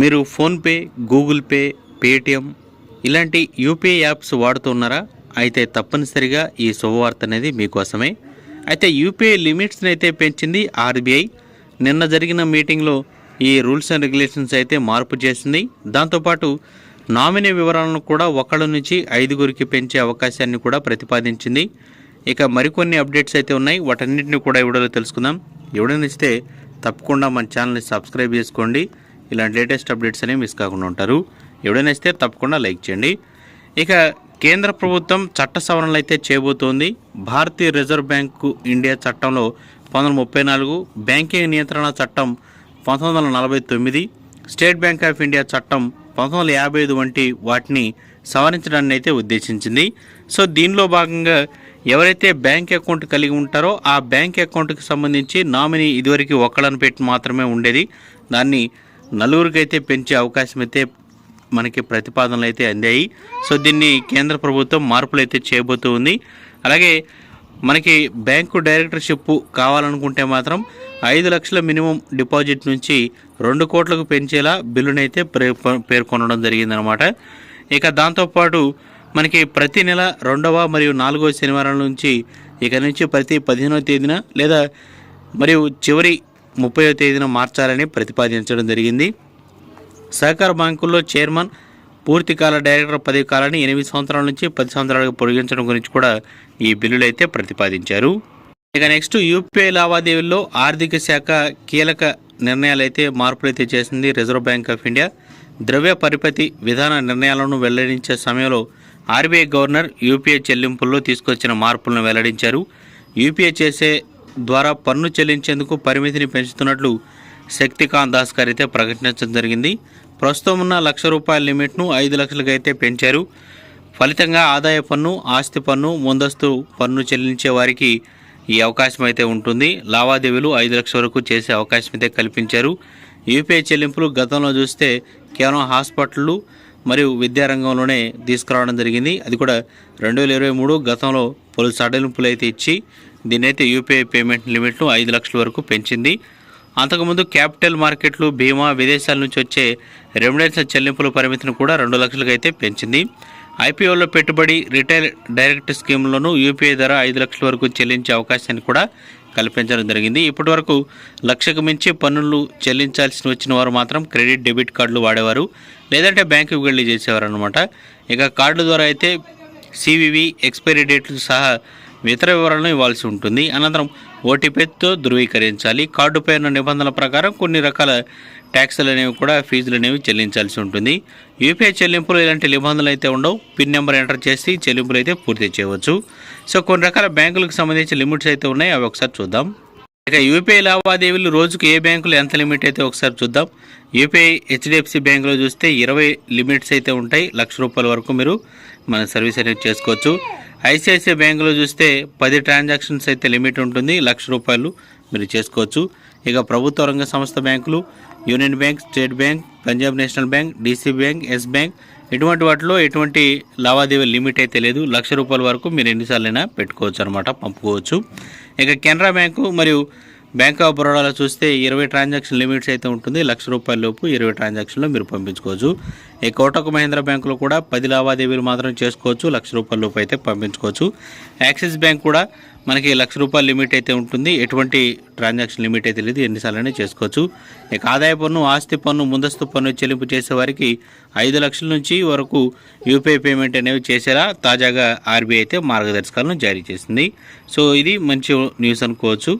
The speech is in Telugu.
మీరు ఫోన్పే గూగుల్ పే పేటిఎం ఇలాంటి యూపీఐ యాప్స్ వాడుతున్నారా? అయితే తప్పనిసరిగా ఈ శుభవార్త అనేది మీకోసమే. అయితే యూపీఐ లిమిట్స్ని అయితే పెంచింది ఆర్బీఐ. నిన్న జరిగిన మీటింగ్లో ఈ రూల్స్ అండ్ రెగ్యులేషన్స్ అయితే మార్పు చేసింది. దాంతోపాటు నామినీ వివరాలను కూడా ఒకళ్ళ నుంచి ఐదుగురికి పెంచే అవకాశాన్ని కూడా ప్రతిపాదించింది. ఇక మరికొన్ని అప్డేట్స్ అయితే ఉన్నాయి. వాటన్నిటిని కూడా ఈ వీడియోలో తెలుసుకుందాం. ఎవడైనా తప్పకుండా మన ఛానల్ని సబ్స్క్రైబ్ చేసుకోండి. ఇలాంటి లేటెస్ట్ అప్డేట్స్ అనేవి మిస్ కాకుండా ఉంటారు. ఎవడైనా ఇస్తే తప్పకుండా లైక్ చేయండి. ఇక కేంద్ర ప్రభుత్వం చట్ట సవరణలు అయితే చేయబోతోంది. భారతీయ రిజర్వ్ బ్యాంకు ఇండియా చట్టంలో పంతొమ్మిది ముప్పై నాలుగు బ్యాంకింగ్ నియంత్రణ చట్టం పంతొమ్మిది వందల నలభై తొమ్మిది స్టేట్ బ్యాంక్ ఆఫ్ ఇండియా చట్టం పంతొమ్మిది వందల యాభై ఐదు వంటి వాటిని సవరించడాన్ని అయితే ఉద్దేశించింది. సో దీనిలో భాగంగా ఎవరైతే బ్యాంక్ అకౌంట్ కలిగి ఉంటారో ఆ బ్యాంక్ అకౌంట్కి సంబంధించి నామినీ ఇదివరకు ఒకళ్ళని పెట్టి మాత్రమే ఉండేది. దాన్ని నలుగురికి అయితే పెంచే అవకాశం అయితే మనకి ప్రతిపాదనలు అయితే అందాయి. సో దీన్ని కేంద్ర ప్రభుత్వం మార్పులు అయితే చేయబోతూ ఉంది. అలాగే మనకి బ్యాంకు డైరెక్టర్షిప్ కావాలనుకుంటే మాత్రం ఐదు లక్షల మినిమం డిపాజిట్ నుంచి రెండు కోట్లకు పెంచేలా బిల్లునైతే పేర్కొనడం జరిగిందనమాట. ఇక దాంతోపాటు మనకి ప్రతి నెల రెండవ మరియు నాలుగవ శనివారం నుంచి ఇక నుంచి ప్రతి పదిహేనవ తేదీన లేదా మరియు చివరి ముప్పై తేదీన మార్చాలని ప్రతిపాదించడం జరిగింది. సహకార బ్యాంకుల్లో చైర్మన్ పూర్తికాల డైరెక్టర్ పదవి కాలాన్ని ఎనిమిది సంవత్సరాల నుంచి పది సంవత్సరాలకు పొడిగించడం గురించి కూడా ఈ బిల్లులు అయితే ప్రతిపాదించారు. ఇక నెక్స్ట్ యూపీఐ లావాదేవీల్లో ఆర్థిక శాఖ కీలక నిర్ణయాలు అయితే మార్పులు అయితే చేసింది రిజర్వ్ బ్యాంక్ ఆఫ్ ఇండియా. ద్రవ్య పరిపతి విధాన నిర్ణయాలను వెల్లడించే సమయంలో ఆర్బీఐ గవర్నర్ యూపీఐ చెల్లింపుల్లో తీసుకొచ్చిన మార్పులను వెల్లడించారు. యూపీఐ చేసే ద్వారా పన్ను చెల్లించేందుకు పరిమితిని పెంచుతున్నట్లు శక్తికాంత్ దాస్ అయితే ప్రకటించడం జరిగింది. ప్రస్తుతం ఉన్న లక్ష రూపాయల లిమిట్ను ఐదు లక్షలకు అయితే పెంచారు. ఫలితంగా ఆదాయ పన్ను ఆస్తి పన్ను ముందస్తు పన్ను చెల్లించే వారికి ఈ అవకాశం అయితే ఉంటుంది. లావాదేవీలు ఐదు లక్షల వరకు చేసే అవకాశం అయితే కల్పించారు యూపీఐ చెల్లింపులు గతంలో చూస్తే కేవలం హాస్పిటళ్ళు మరియు విద్యారంగంలోనే తీసుకురావడం జరిగింది. అది కూడా రెండు వేల ఇరవై మూడు గతంలో పలు సడలింపులు అయితే ఇచ్చి దీన్నైతే యూపీఐ పేమెంట్ లిమిట్ను ఐదు లక్షల వరకు పెంచింది. అంతకుముందు క్యాపిటల్ మార్కెట్లు బీమా విదేశాల నుంచి వచ్చే రెమిడెన్స్ చెల్లింపుల పరిమితిని కూడా రెండు లక్షలకు అయితే పెంచింది. ఐపీఓలో పెట్టుబడి రిటైల్ డైరెక్ట్ స్కీమ్లోనూ యూపీఐ ధర ఐదు లక్షల వరకు చెల్లించే అవకాశాన్ని కూడా కల్పించడం జరిగింది. ఇప్పటి వరకు లక్షకు మించి పన్నులు చెల్లించాల్సి వచ్చిన వారు మాత్రం క్రెడిట్ డెబిట్ కార్డులు వాడేవారు. లేదంటే బ్యాంకుకి వెళ్ళి చేసేవారు అనమాట ఇక కార్డుల ద్వారా అయితే సివివి ఎక్స్పైరీ డేట్లు సహా ఇతర వివరాలను ఇవ్వాల్సి ఉంటుంది. అనంతరం ఓటీపీతో ధృవీకరించాలి. కార్డుపై ఉన్న నిబంధనల ప్రకారం కొన్ని రకాల ట్యాక్సులు అనేవి కూడా ఫీజులు అనేవి చెల్లించాల్సి ఉంటుంది. యూపీఐ చెల్లింపులు ఇలాంటి నిబంధనలు అయితే ఉండవు. పిన్ నెంబర్ ఎంటర్ చేసి చెల్లింపులు అయితే పూర్తి చేయవచ్చు. సో కొన్ని రకాల బ్యాంకులకు సంబంధించి లిమిట్స్ అయితే ఉన్నాయి. అవి ఒకసారి చూద్దాం. ఇక యూపీఐ లావాదేవీలు రోజుకు ఏ బ్యాంకులు ఎంత లిమిట్ అయితే ఒకసారి చూద్దాం. యూపీఐ హెచ్డిఎఫ్సి బ్యాంకులో చూస్తే ఇరవై లిమిట్స్ అయితే ఉంటాయి. లక్ష రూపాయల వరకు మీరు మన సర్వీస్ అనేది చేసుకోవచ్చు. ఐసిఐసిఐ బ్యాంకులో చూస్తే పది ట్రాన్సాక్షన్స్ అయితే లిమిట్ ఉంటుంది. లక్ష రూపాయలు మీరు చేసుకోవచ్చు. ఇక ప్రభుత్వ రంగ సంస్థ బ్యాంకులు Union Bank State Bank Punjab National Bank DC Bank Yes Bank ఇటువంటి వాటిలో ఎటువంటి లావాదేవీ లిమిట్ అయితే లేదు. లక్ష రూపాయల వరకు మీరు ఎన్నిసార్లైనా పెట్టుకోవచ్చు అనమాట పంపుకోవచ్చు. ఇక కెనరా బ్యాంకు మరియు బ్యాంక్ ఆఫ్ బరోడాలో చూస్తే ఇరవై ట్రాన్సాక్షన్ లిమిట్స్ అయితే ఉంటుంది. లక్ష రూపాయల లోపు ఇరవై ట్రాన్సాక్షన్లో మీరు పంపించుకోవచ్చు. ఈ కోటక్ మహేంద్ర బ్యాంకులో కూడా పది లావాదేవీలు మాత్రం చేసుకోవచ్చు. లక్ష రూపాయల లోపు అయితే పంపించుకోవచ్చు. యాక్సిస్ బ్యాంక్ కూడా మనకి లక్ష రూపాయల లిమిట్ అయితే ఉంటుంది. ఎటువంటి ట్రాన్సాక్షన్ లిమిట్ అయితే లేదు. ఎన్నిసార్లైనా చేసుకోవచ్చు. ఇక ఆదాయ పన్ను ఆస్తి పన్ను ముందస్తు పన్ను చెల్లింపు చేసే వారికి ఐదు లక్షల నుంచి వరకు యూపీఐ పేమెంట్ అనేవి చేసేలా తాజాగా ఆర్బీఐ అయితే మార్గదర్శకాలను జారీ చేసింది. సో ఇది మంచి న్యూస్ అనుకోవచ్చు.